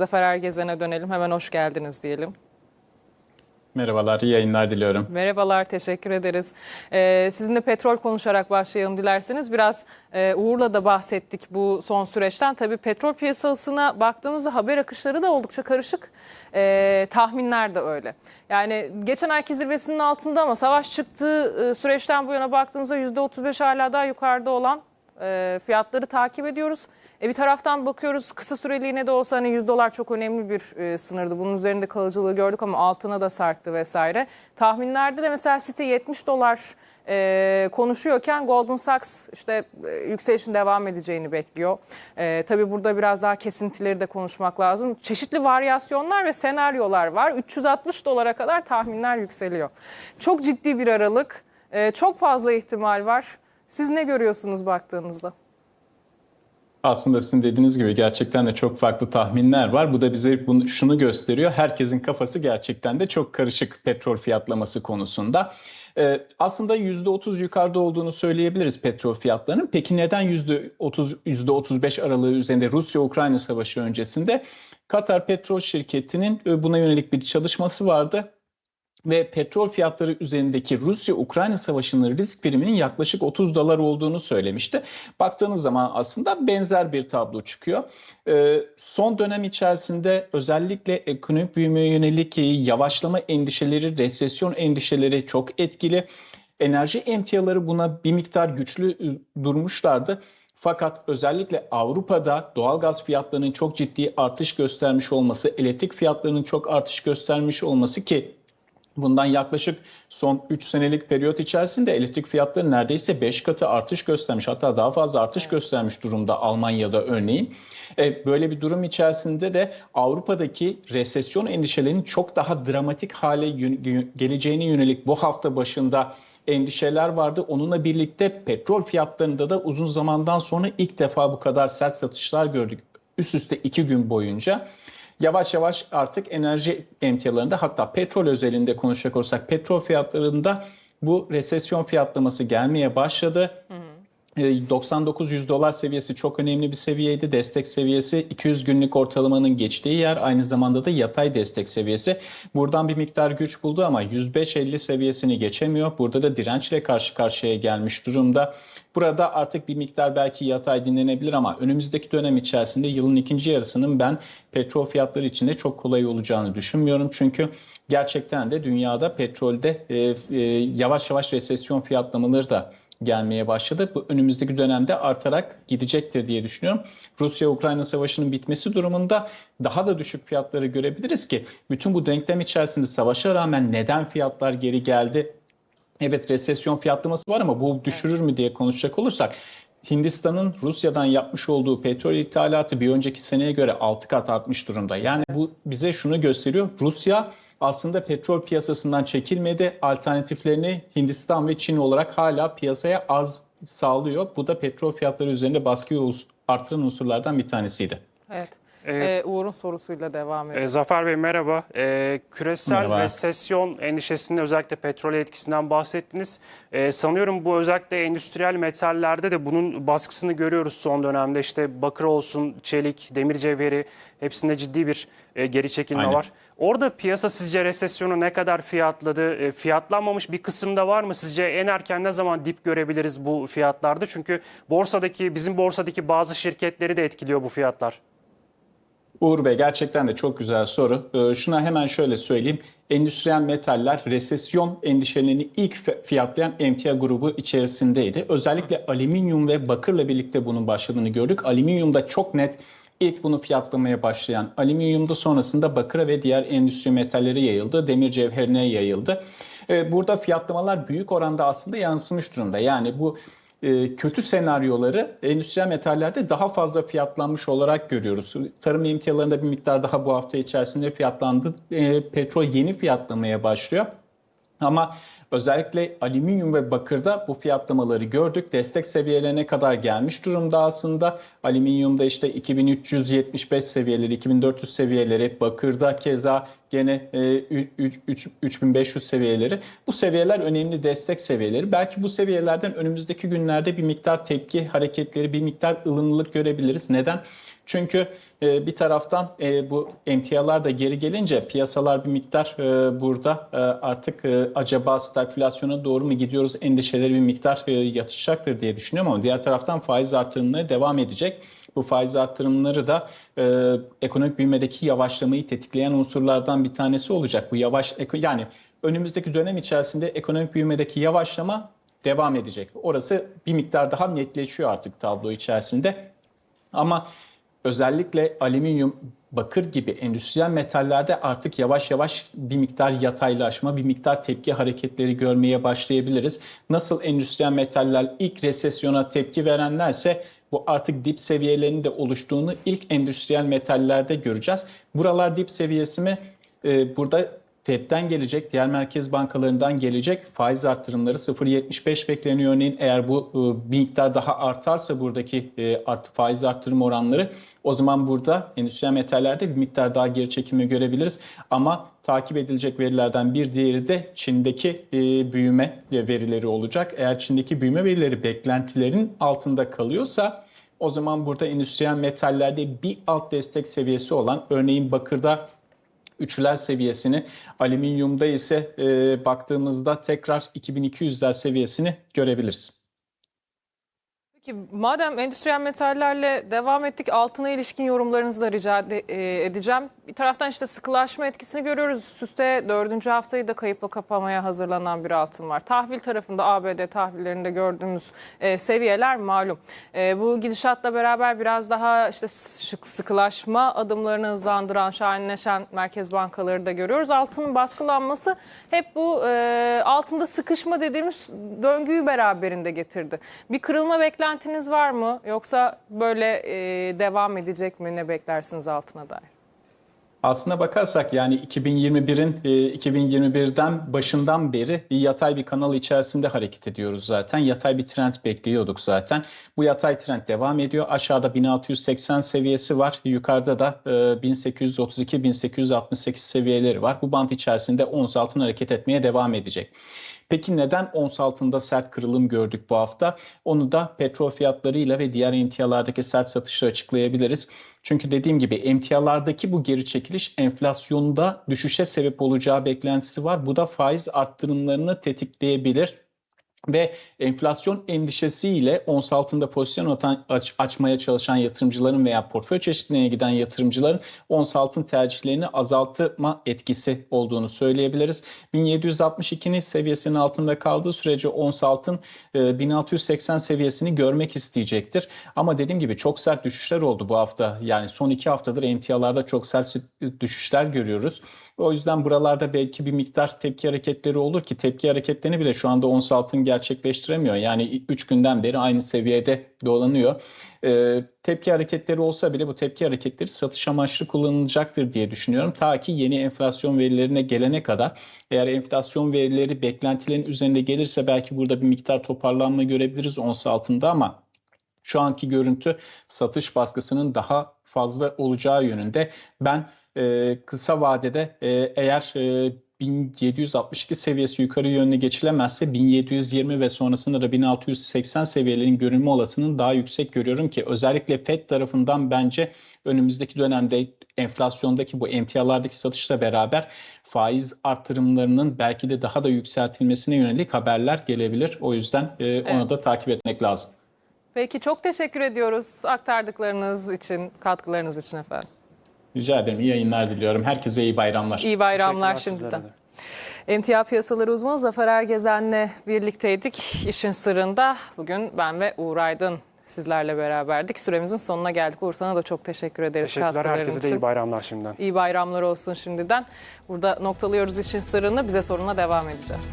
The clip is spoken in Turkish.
Zafer Ergezen'e dönelim. Hemen hoş geldiniz diyelim. Merhabalar, iyi yayınlar diliyorum. Merhabalar, teşekkür ederiz. Ee, sizinle petrol konuşarak başlayalım dilerseniz. Biraz e, Uğur'la da bahsettik bu son süreçten. Tabii petrol piyasasına baktığımızda haber akışları da oldukça karışık. Ee, tahminler de öyle. Yani geçen ayki zirvesinin altında ama savaş çıktığı e, süreçten bu yana baktığımızda %35 hala daha yukarıda olan e, fiyatları takip ediyoruz. E bir taraftan bakıyoruz kısa süreliğine de olsa hani 100 dolar çok önemli bir e, sınırdı. Bunun üzerinde kalıcılığı gördük ama altına da sarktı vesaire. Tahminlerde de mesela site 70 dolar e, konuşuyorken Goldman Sachs işte e, yükselişin devam edeceğini bekliyor. E, tabii burada biraz daha kesintileri de konuşmak lazım. Çeşitli varyasyonlar ve senaryolar var. 360 dolara kadar tahminler yükseliyor. Çok ciddi bir aralık. E, çok fazla ihtimal var. Siz ne görüyorsunuz baktığınızda? Aslında sizin dediğiniz gibi gerçekten de çok farklı tahminler var. Bu da bize bunu, şunu gösteriyor. Herkesin kafası gerçekten de çok karışık petrol fiyatlaması konusunda. Ee, aslında %30 yukarıda olduğunu söyleyebiliriz petrol fiyatlarının. Peki neden %30, %35 aralığı üzerinde Rusya-Ukrayna savaşı öncesinde Katar Petrol Şirketi'nin e, buna yönelik bir çalışması vardı ve petrol fiyatları üzerindeki Rusya-Ukrayna savaşının risk priminin yaklaşık 30 dolar olduğunu söylemişti. Baktığınız zaman aslında benzer bir tablo çıkıyor. Ee, son dönem içerisinde özellikle ekonomik büyümeye yönelik yavaşlama endişeleri, resesyon endişeleri çok etkili. Enerji emtiaları buna bir miktar güçlü e, durmuşlardı. Fakat özellikle Avrupa'da doğalgaz fiyatlarının çok ciddi artış göstermiş olması, elektrik fiyatlarının çok artış göstermiş olması ki Bundan yaklaşık son 3 senelik periyot içerisinde elektrik fiyatları neredeyse 5 katı artış göstermiş. Hatta daha fazla artış göstermiş durumda Almanya'da örneğin. E, böyle bir durum içerisinde de Avrupa'daki resesyon endişelerinin çok daha dramatik hale geleceğine yönelik bu hafta başında endişeler vardı. Onunla birlikte petrol fiyatlarında da uzun zamandan sonra ilk defa bu kadar sert satışlar gördük. Üst üste 2 gün boyunca yavaş yavaş artık enerji emtialarında hatta petrol özelinde konuşacak olursak petrol fiyatlarında bu resesyon fiyatlaması gelmeye başladı. Hı hı. 99-100 dolar seviyesi çok önemli bir seviyeydi. Destek seviyesi 200 günlük ortalamanın geçtiği yer aynı zamanda da yatay destek seviyesi. Buradan bir miktar güç buldu ama 105-50 seviyesini geçemiyor. Burada da dirençle karşı karşıya gelmiş durumda. Burada artık bir miktar belki yatay dinlenebilir ama önümüzdeki dönem içerisinde yılın ikinci yarısının ben petrol fiyatları içinde çok kolay olacağını düşünmüyorum. Çünkü gerçekten de dünyada petrolde e, e, yavaş yavaş resesyon fiyatlamaları da gelmeye başladı. Bu önümüzdeki dönemde artarak gidecektir diye düşünüyorum. Rusya-Ukrayna savaşının bitmesi durumunda daha da düşük fiyatları görebiliriz ki bütün bu denklem içerisinde savaşa rağmen neden fiyatlar geri geldi? Evet resesyon fiyatlaması var ama bu düşürür mü diye konuşacak olursak Hindistan'ın Rusya'dan yapmış olduğu petrol ithalatı bir önceki seneye göre 6 kat artmış durumda. Yani bu bize şunu gösteriyor. Rusya aslında petrol piyasasından çekilmedi. Alternatiflerini Hindistan ve Çin olarak hala piyasaya az sağlıyor. Bu da petrol fiyatları üzerinde baskıyı artıran unsurlardan bir tanesiydi. Evet. Ee, Uğur'un sorusuyla devam edelim. E, Zafer Bey merhaba. E, küresel merhaba. resesyon endişesinin özellikle petrol etkisinden bahsettiniz. E, sanıyorum bu özellikle endüstriyel metallerde de bunun baskısını görüyoruz son dönemde. İşte bakır olsun, çelik, demir cevheri hepsinde ciddi bir e, geri çekilme Aynen. var. Orada piyasa sizce resesyonu ne kadar fiyatladı? E, fiyatlanmamış bir kısımda var mı? Sizce en erken ne zaman dip görebiliriz bu fiyatlarda? Çünkü borsadaki bizim borsadaki bazı şirketleri de etkiliyor bu fiyatlar. Uğur Bey gerçekten de çok güzel soru. Ee, şuna hemen şöyle söyleyeyim. Endüstriyel metaller resesyon endişelerini ilk fiyatlayan emtia grubu içerisindeydi. Özellikle alüminyum ve bakırla birlikte bunun başladığını gördük. Alüminyumda çok net ilk bunu fiyatlamaya başlayan alüminyumda sonrasında bakıra ve diğer endüstri metalleri yayıldı. Demir cevherine yayıldı. Ee, burada fiyatlamalar büyük oranda aslında yansımış durumda. Yani bu e, kötü senaryoları endüstriyel metallerde daha fazla fiyatlanmış olarak görüyoruz. Tarım emtialarında bir miktar daha bu hafta içerisinde fiyatlandı. E, petrol yeni fiyatlamaya başlıyor. Ama özellikle alüminyum ve bakırda bu fiyatlamaları gördük. Destek seviyelerine kadar gelmiş durumda aslında. Alüminyumda işte 2375 seviyeleri, 2400 seviyeleri, bakırda keza gene e, 3500 seviyeleri. Bu seviyeler önemli destek seviyeleri. Belki bu seviyelerden önümüzdeki günlerde bir miktar tepki hareketleri, bir miktar ılımlılık görebiliriz. Neden? Çünkü e, bir taraftan e, bu emtialar da geri gelince piyasalar bir miktar e, burada e, artık e, acaba stagflasyona doğru mu gidiyoruz endişeleri bir miktar e, yatışacaktır diye düşünüyorum ama diğer taraftan faiz artırımları devam edecek. Bu faiz artırımları da e, ekonomik büyümedeki yavaşlamayı tetikleyen unsurlardan bir tanesi olacak. Bu yavaş yani önümüzdeki dönem içerisinde ekonomik büyümedeki yavaşlama devam edecek. Orası bir miktar daha netleşiyor artık tablo içerisinde. Ama özellikle alüminyum, bakır gibi endüstriyel metallerde artık yavaş yavaş bir miktar yataylaşma, bir miktar tepki hareketleri görmeye başlayabiliriz. Nasıl endüstriyel metaller ilk resesyona tepki verenlerse bu artık dip seviyelerinin de oluştuğunu ilk endüstriyel metallerde göreceğiz. Buralar dip seviyesi mi? Ee, burada FED'den gelecek, diğer merkez bankalarından gelecek faiz arttırımları 0.75 bekleniyor örneğin. Eğer bu e, bir miktar daha artarsa buradaki e, art, faiz arttırım oranları o zaman burada endüstriyel metallerde bir miktar daha geri çekimi görebiliriz. Ama takip edilecek verilerden bir diğeri de Çin'deki e, büyüme verileri olacak. Eğer Çin'deki büyüme verileri beklentilerin altında kalıyorsa o zaman burada endüstriyel metallerde bir alt destek seviyesi olan örneğin bakırda üçler seviyesini, alüminyumda ise e, baktığımızda tekrar 2200'ler seviyesini görebiliriz. Peki madem endüstriyel metallerle devam ettik altına ilişkin yorumlarınızı da rica e, edeceğim. Bir taraftan işte sıkılaşma etkisini görüyoruz. Üst üste dördüncü haftayı da kayıpla kapamaya hazırlanan bir altın var. Tahvil tarafında ABD tahvillerinde gördüğümüz e, seviyeler malum. E, bu gidişatla beraber biraz daha işte sık- sıkılaşma adımlarını hızlandıran, şahinleşen merkez bankaları da görüyoruz. Altının baskılanması hep bu altında sıkışma dediğimiz döngüyü beraberinde getirdi. Bir kırılma beklentiniz var mı? Yoksa böyle e, devam edecek mi? Ne beklersiniz altına dair? Aslına bakarsak yani 2021'in e, 2021'den başından beri bir yatay bir kanal içerisinde hareket ediyoruz zaten. Yatay bir trend bekliyorduk zaten. Bu yatay trend devam ediyor. Aşağıda 1680 seviyesi var. Yukarıda da e, 1832-1868 seviyeleri var. Bu bant içerisinde ons altın hareket etmeye devam edecek. Peki neden ons altında sert kırılım gördük bu hafta? Onu da petrol fiyatlarıyla ve diğer emtialardaki sert satışla açıklayabiliriz. Çünkü dediğim gibi emtialardaki bu geri çekiliş enflasyonda düşüşe sebep olacağı beklentisi var. Bu da faiz arttırımlarını tetikleyebilir ve enflasyon endişesiyle ons altında pozisyon atan, aç, açmaya çalışan yatırımcıların veya portföy çeşitliliğine giden yatırımcıların ons altın tercihlerini azaltma etkisi olduğunu söyleyebiliriz. 1762'nin seviyesinin altında kaldığı sürece ons altın e, 1680 seviyesini görmek isteyecektir. Ama dediğim gibi çok sert düşüşler oldu bu hafta. Yani son iki haftadır emtialarda çok sert düşüşler görüyoruz. O yüzden buralarda belki bir miktar tepki hareketleri olur ki tepki hareketlerini bile şu anda ons altın gerçekleştiremiyor. Yani 3 günden beri aynı seviyede dolanıyor. Ee, tepki hareketleri olsa bile bu tepki hareketleri satış amaçlı kullanılacaktır diye düşünüyorum. Ta ki yeni enflasyon verilerine gelene kadar eğer enflasyon verileri beklentilerin üzerinde gelirse belki burada bir miktar toparlanma görebiliriz ons altında ama şu anki görüntü satış baskısının daha fazla olacağı yönünde. Ben e, kısa vadede e, eğer e, 1762 seviyesi yukarı yönlü geçilemezse 1720 ve sonrasında da 1680 seviyelerin görünme olasılığını daha yüksek görüyorum ki özellikle FED tarafından bence önümüzdeki dönemde enflasyondaki bu emtialardaki satışla beraber faiz artırımlarının belki de daha da yükseltilmesine yönelik haberler gelebilir. O yüzden e, onu Evet. da takip etmek lazım. Peki çok teşekkür ediyoruz aktardıklarınız için, katkılarınız için efendim. Rica ederim. İyi yayınlar diliyorum. Herkese iyi bayramlar. İyi bayramlar şimdiden. de. Emtia piyasaları uzmanı Zafer Ergezen'le birlikteydik. İşin sırrında bugün ben ve Uğur Aydın sizlerle beraberdik. Süremizin sonuna geldik. Uğur sana da çok teşekkür ederiz Teşekkürler. Herkese de için. iyi bayramlar şimdiden. İyi bayramlar olsun şimdiden. Burada noktalıyoruz işin sırrını. Bize soruna devam edeceğiz.